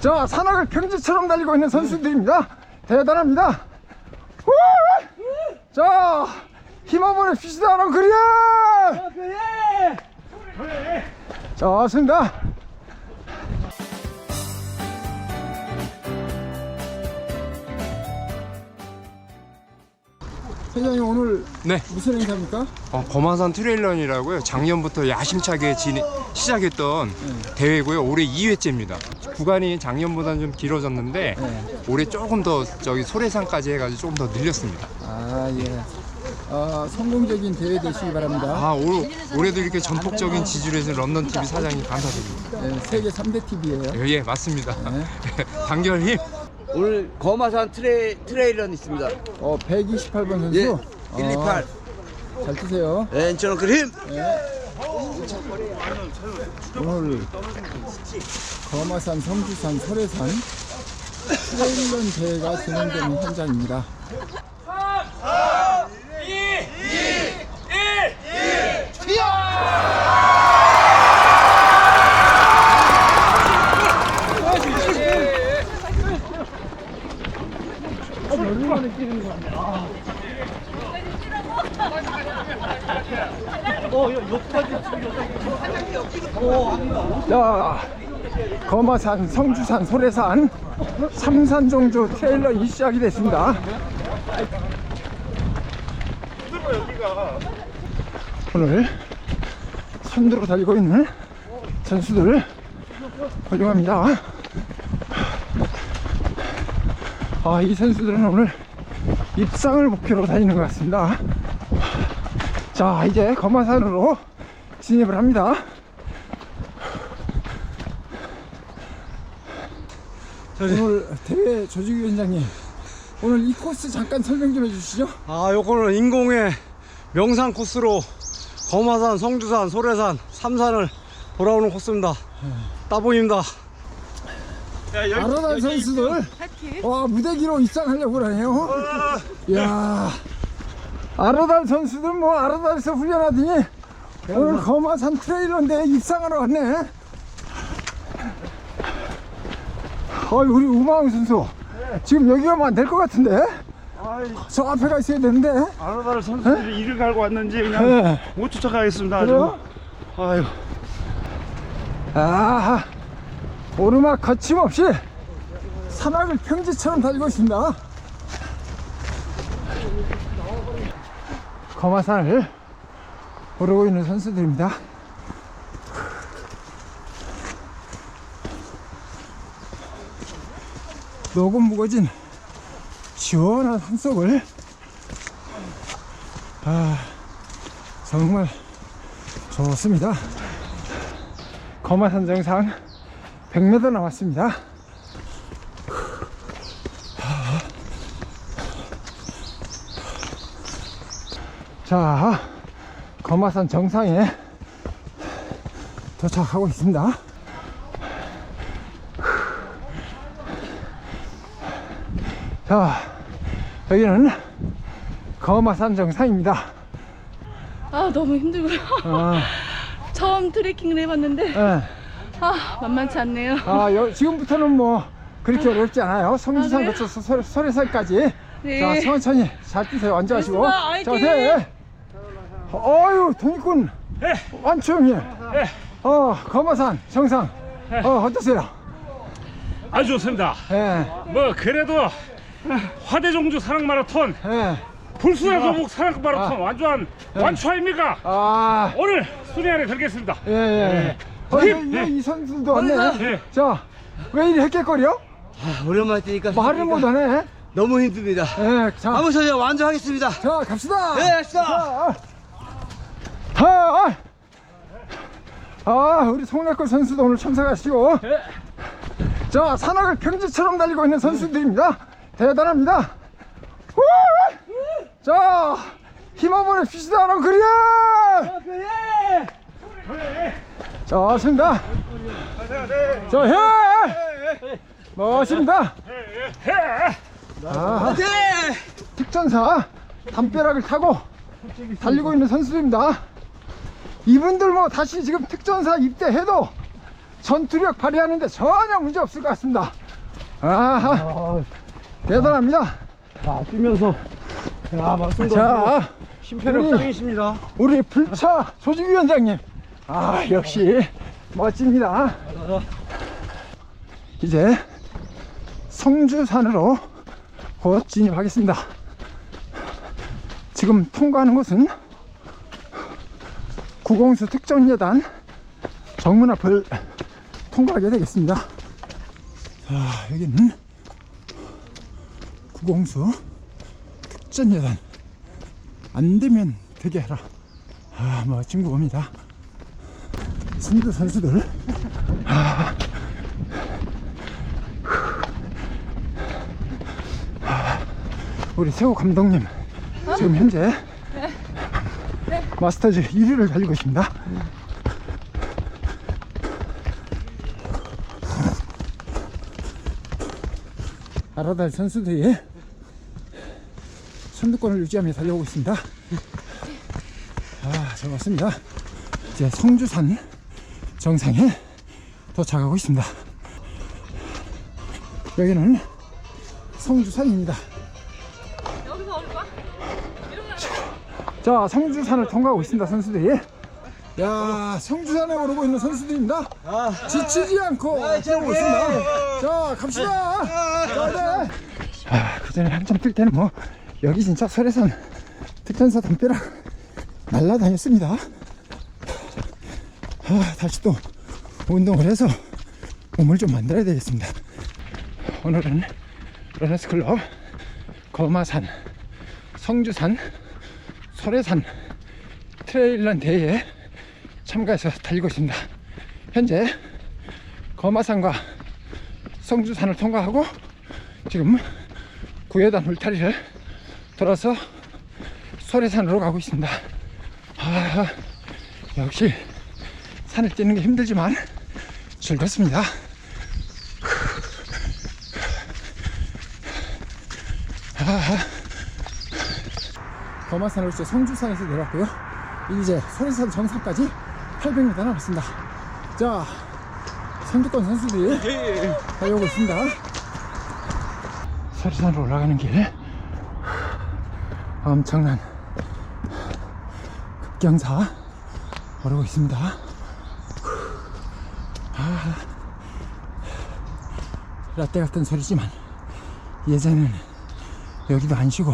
자, 산악을 평지처럼 달리고 있는 선수들입니다. 대단합니다. 후! 자, 힘 한번 해주시다, 너 그래! 자, 습니다 회장님 오늘 네, 무슨 행사입니까? 어, 범화산 트레일런이라고요. 작년부터 야심차게 진행, 시작했던 대회고요. 올해 2회째입니다. 구간이 작년보다는 좀 길어졌는데 네. 올해 조금 더 저기 소래산까지 해가지고 조금 더 늘렸습니다. 아, 예. 아, 성공적인 대회 되시기 바랍니다. 아, 올, 올해도 이렇게 전폭적인 지지를 해준 런던 TV 사장님 감사드립니다. 네, 세계 3대 TV예요. 예, 예, 맞습니다. 네. 단결 힘. 오늘 거마산 트레, 트레일런 있습니다. 어, 128번 선수. 예, 어, 128. 잘 뛰세요. 네, 인천 그림. 오늘 거마산, 성주산, 설해산 트레일런 대회가 진행되는 현장입니다. 자, 거마산, 성주산, 소래산, 삼산종주 트레일런이 시작이 됐습니다. 오늘 선두로 달리고 있는 선수들 훌륭합니다. 아, 이 선수들은 오늘 입상을 목표로 다니는 것 같습니다. 자, 이제 거마산으로 진입을 합니다. 오늘 대회 조직위원장님 오늘 이 코스 잠깐 설명 좀 해주시죠. 아, 요거는 인공의 명산 코스로 거마산, 성주산, 소래산, 삼산을 돌아오는 코스입니다. 따봉입니다. 아로난 선수들 와 무대기로 입상하려고 그러네요. 야 아로달 선수들 뭐 아로달에서 훈련하더니 오늘 거마산 트레일러인데 입상하러 왔네. 어이 우리 우마웅 선수 지금 여기 가면 안 될 것 같은데 저 앞에 가 있어야 되는데 아로다를 선수들이 이를 갈고 왔는지 그냥 네. 못 쫓아가겠습니다. 아주. 그래요? 아유. 아 오르막 거침없이 산악을 평지처럼 달리고 있습니다. 거마산을 오르고 있는 선수들입니다. 녹음 무거진 시원한 산속을 아 정말 좋습니다. 거마산 정상 100m 남았습니다. 자, 거마산 정상에 도착하고 있습니다. 자, 여기는 거마산 정상입니다. 아 너무 힘들고요. 아, 처음 트레킹을 해봤는데 예. 아 만만치 않네요. 아, 여, 지금부터는 뭐 그렇게 어렵지 않아요. 성주산 아, 그래요? 거쳐서 설- 설해산까지. 네. 자, 천천히 잘 뛰세요. 앉아가시고. 알겠습니다. 자, 화이팅! 네. 어유, 동익군. 완충이. 어, 거마산 정상. 어, 어떠세요? 아주 좋습니다. 예, 뭐 그래도 화대종주 사랑 마라톤, 예. 불수의 조목 사랑 마라톤 아. 완전 완초 아닙니까? 아, 오늘 순위 안에 들겠습니다. 예, 예. 어, 힘! 이, 이, 이 선수도 왔네. 예. 자, 왜 이리 헷갈거려? 아, 오랜만에 뛰니까 말을 못하네. 너무 힘듭니다. 예, 자, 한번 저저 완주하겠습니다. 자, 갑시다. 네, 갑시다. 자, 아, 아, 아, 우리 송래골 선수도 오늘 참석하시고. 자, 산악을 평지처럼 달리고 있는 선수들입니다. 대단합니다. 후! 자, 힘 한번 해주시다, 너 그래! 자, 습니다 자, 해! 멋있습니다. 아, 특전사 담벼락을 타고 달리고 있는 선수들입니다. 이분들 뭐 다시 지금 특전사 입대해도 전투력 발휘하는데 전혀 문제 없을 것 같습니다. 아하, 대단합니다. 자, 뛰면서. 야, 맞습니다. 자, 심폐력 짱이십니다. 우리 불차 조직위원장님. 아, 역시 멋집니다. 이제 성주산으로 곧 진입하겠습니다. 지금 통과하는 곳은 구공수 특전여단 정문 앞을 통과하게 되겠습니다. 자, 여기는 구공수 특전여단 안 되면 되게 하라. 아, 멋진 구호입니다. 선두 선수들. 아. 아, 우리 세호 감독님 지금 현재 마스터즈 1위를 달리고 있습니다. 알아달 선수들이 선두권을 유지하며 달려오고 있습니다. 아, 잘 왔습니다. 이제 성주산 정상에 도착하고 있습니다. 여기는 성주산입니다. 자, 성주산을 통과하고 있습니다, 선수들이. 야, 성주산에 오르고 있는 선수들입니다. 지치지 않고 뛰어오고 있습니다. 자, 갑시다. 자, 네. 아, 그 전에 한참 뛸 때는 뭐, 여기 진짜 설해산 특전사 담벼락 날라다녔습니다. 아, 다시 또 운동을 해서 몸을 좀 만들어야 되겠습니다. 오늘은 러너스 클럽 거마산, 성주산, 설해산 트레일런 대회에 참가해서 달리고 있습니다. 현재 거마산과 성주산을 통과하고 지금 구해단 울타리를 돌아서 설해산으로 가고 있습니다. 아, 역시 산을 뛰는 게 힘들지만 즐겁습니다. 아, 거마산으로 이제 성주산에서 내려왔고요. 이제 소리산 정상까지 800m 남았습니다. 자, 선두권 선수들이 달려오고 있습니다. 소리산으로 올라가는 길 엄청난 급경사 오르고 있습니다. 아, 라떼 같은 소리지만 예전에는 여기도 안 쉬고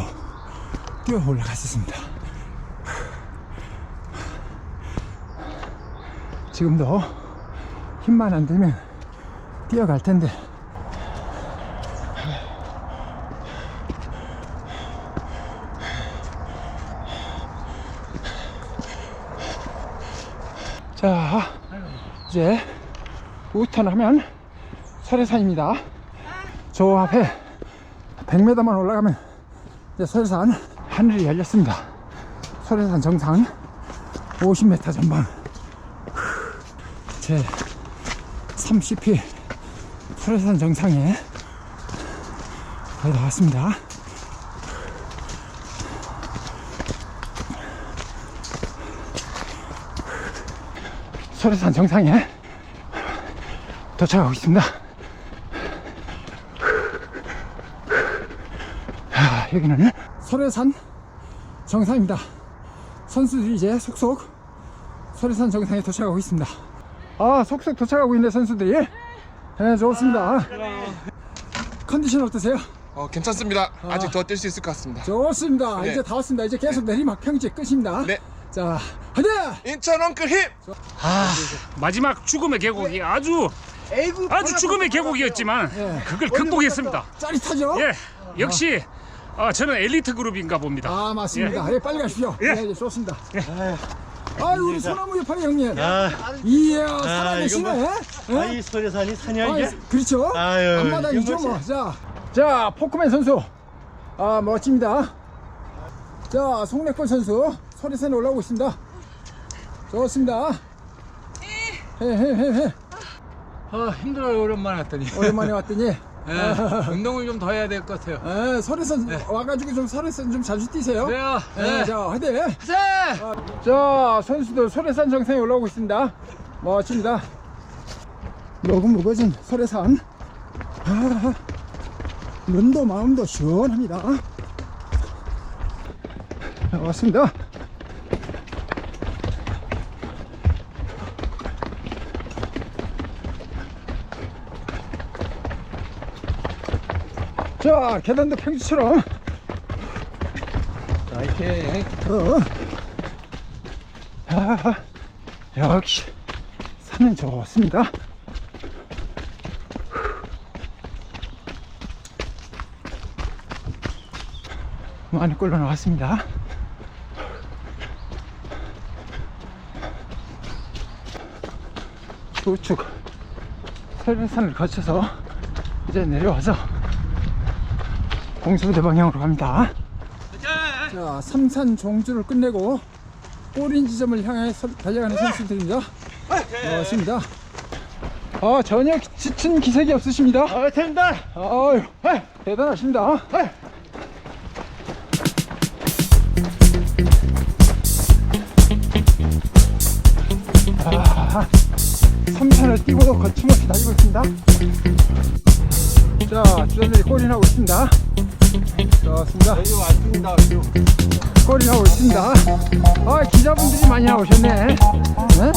뛰어 올라갔었습니다. 지금도 힘만 안 들면 뛰어갈 텐데 자 이제 우턴하면 설해산입니다. 저 앞에 100m만 올라가면 이제 설해산 하늘이 열렸습니다. 설해산 정상 50m 전방. 제 30피 설해산 정상에 거의 다 왔습니다. 설해산 정상에 도착하고 있습니다. 아, 여기는 설해산 정상입니다. 선수들이 이제 속속 설해산 정상에 도착하고 있습니다. 아, 속속 도착하고 있는 선수들이 네, 좋습니다. 컨디션 어떠세요? 어, 괜찮습니다. 아 직 더 뛸 수 있을 것 같습니다. 좋습니다. 네. 이제 다 왔습니다. 이제 계속 내리막 평지 끝입니다. 네. 자, 화이팅! 인천 엉클 힘! 마지막 죽음의 계곡이 아주 아주 죽음의 계곡이었지만 예. 그걸 극복했습니다. 짜릿하죠? 예, 역시 어, 저는 엘리트 그룹인가 봅니다. 아 맞습니다. 예, 빨리 가십시오. 예. 예, 예, 좋습니다. 아유 우리 소나무 유파리 형님. 이야 살아계시네. 예? 아이 소리 산이 산이야 아, 이게? 그렇죠. 아유, 앞마당이죠 이거 뭐. 자, 자 포크맨 선수. 아 멋집니다. 자 송래권 선수 소리산에 올라오고 있습니다. 좋습니다. 해. 아 힘들어요 오랜만에 왔더니 오랜만에 왔더니. 예, 운동을 좀 더 해야 될 것 같아요 에, 설해산 와가지고 좀 설해산 좀 자주 뛰세요. 그래요 예, 네. 자, 화이팅! 자! 자, 선수들 소래산 정상에 올라오고 있습니다. 멋집니다. 머금머거진 설해산 아, 눈도 마음도 시원합니다 자, 왔습니다 자 계단도 평지처럼 파이팅. 어. 아, 역시 산은 좋습니다. 많이 끌러 나왔습니다. 우측 설계산을 거쳐서 이제 내려와서 공수부대 방향으로 갑니다. 자, 삼산 종주를 끝내고 꼬린 지점을 향해 서- 달려가는 선수들입니다. 반갑습니다. 아, 전혀 지친 기색이 없으십니다. 아, 됩니다. 아유, 대단하십니다. 아, 삼산을 뛰고도 거침없이 달리고 있습니다. 자, 주전들이 꼬린하고 있습니다. 좋습니다. 여기 왔습니다. 꼬리 나오고 있습니다. 아, 기자분들이 많이 나오셨네. 네?